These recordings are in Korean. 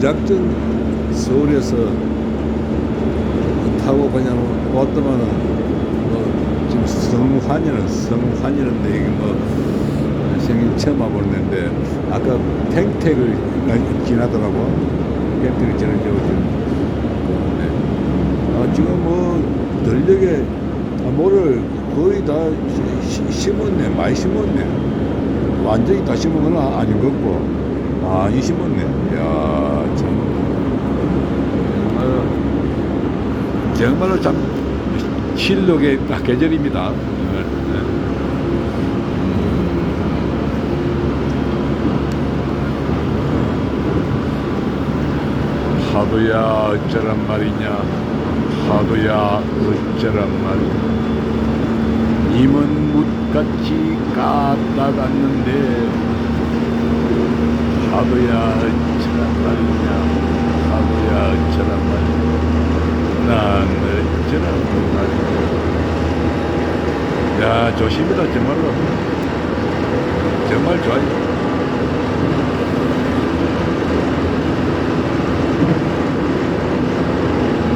무작정 서울에서 타고 그냥 왔더만은 뭐 지금 성환이는 성환이는데 이게 뭐 생일 처음 와보는데 아까 탱택을 지나더라고. 탱택을 지나고 지금 아, 지금 뭐 들녘에 아, 뭐를 거의 다 심었네. 많이 심었네. 완전히 다 심은 건 아- 아닌 것 같고. 많이 심었네. 야참 정말로 참 실록의 딱 계절입니다. 네, 네. 하도야 어쩌란 말이냐? 하도야 어쩌란 말이냐? 님은 묻같이 까다갔는데 하도야 어쩌란 말이냐? 하도야 어쩌란 말이냐 난 어쩌란 말이냐 야 조심이다 정말로. 정말 좋아요.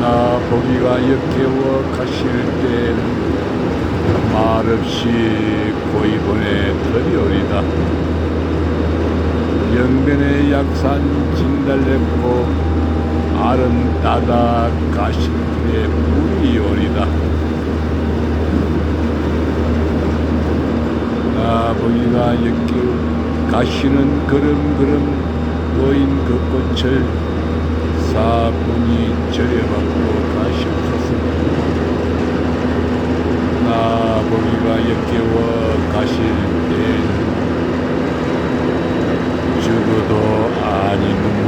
나 보기가 역겨워 가실 땐 말없이 고이 보내 터리오리다. 영변의 약산 진달래꽃 알은 따다 가시에 뿌리오리다. 나 보기가 역겨워 가시는 걸음걸음 보인 그 꽃을 사분이 절여받고 가시옵소서. 나 보기가 역겨워 가실 땐 죽어도 아니 눈물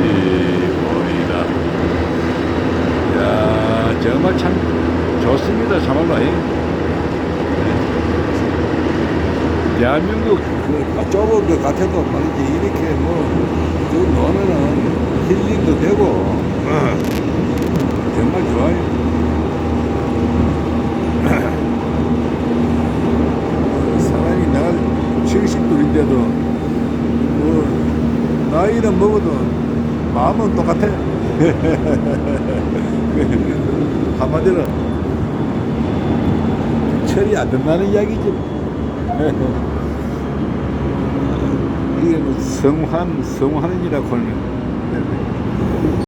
흘리보이다 야 정말 참 좋습니다 참말로 예. 대한민국 그 좁은 것 같아도 말이지 이렇게 뭐그 노면은 힐링도 되고 어, 정말 좋아요. 사람이 내가 70둘인데도 뭐 나이는 먹어도 마음은 똑같아. 한마디로 철이 안 든다는 이야기지. 이게 뭐 성환, 성환이라고 하는